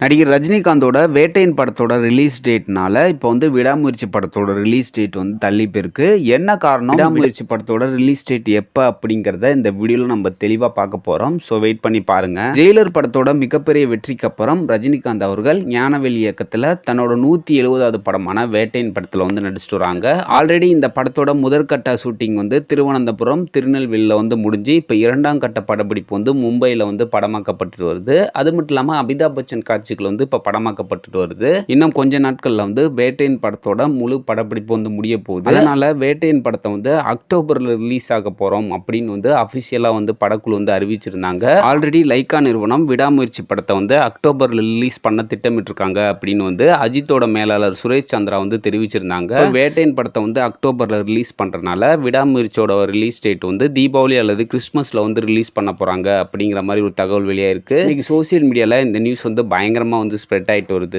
நடிகர் ரஜினிகாந்தோட வேட்டையின் படத்தோட ரிலீஸ் டேட்னால இப்போ வந்து விடாமுயற்சி படத்தோட ரிலீஸ் டேட் வந்து தள்ளி போயிருக்கு என்ன காரணம்? விடாமுயற்சி படத்தோட ரிலீஸ் டேட் எப்போ அப்படிங்கிறத இந்த வீடியோவில் நம்ம தெளிவாக பார்க்க போகிறோம் ஸோ வெயிட் பண்ணி பாருங்க. ஜெயிலர் படத்தோட மிகப்பெரிய வெற்றிக்கு அப்புறம் ரஜினிகாந்த் அவர்கள் ஞானவெளி இயக்கத்தில் தன்னோட நூற்றி எழுபதாவது படமான வேட்டையின் படத்தில் வந்து நடிச்சிட்டு வராங்க. ஆல்ரெடி இந்த படத்தோட முதற்கட்ட ஷூட்டிங் வந்து திருவனந்தபுரம் திருநெல்வேலியில் வந்து முடிஞ்சு இப்போ இரண்டாம் கட்ட படப்பிடிப்பு வந்து மும்பையில் வந்து படமாக்கப்பட்டு வருது. அது மட்டும் இல்லாமல் அமிதாப் பச்சன் காட்சிகள் வந்து இப்போ படமாக்கப்பட்டுட்டு வருது. இன்னும் கொஞ்ச நாட்களில் வந்து வேட்டையன் படத்தோட முழு படப்பிடிப்பு வந்து முடிய போகுது. அதனால வேட்டையன் படத்தை வந்து அக்டோபரில் ரிலீஸ் ஆக போகிறோம் அப்படின்னு வந்து அஃபிஷியலாக வந்து படக்குழு வந்து அறிவிச்சிருந்தாங்க. ஆல்ரெடி லைக்கா நிறுவனம் விடாமுயற்சி படத்தை வந்து அக்டோபரில் ரிலீஸ் பண்ண திட்டமிட்டிருக்காங்க அப்படின்னு வந்து அஜித்தோட மேலாளர் சுரேஷ் சந்திரா வந்து தெரிவிச்சிருந்தாங்க. வேட்டையன் படத்தை வந்து அக்டோபரில் ரிலீஸ் பண்ணுறனால விடாமுயற்சியோட ரிலீஸ் டேட் வந்து தீபாவளி அல்லது கிறிஸ்மஸில் வந்து ரிலீஸ் பண்ண போகிறாங்க அப்படிங்கிற மாதிரி ஒரு தகவல் வெளியாயிருக்கு. இன்னைக்கு சோசியல் மீடியாவில் இந்த நியூஸ் வந்து பயங்கரமாக வந்து ஸ்ப்ரெட் ஆகிட்டு வருது.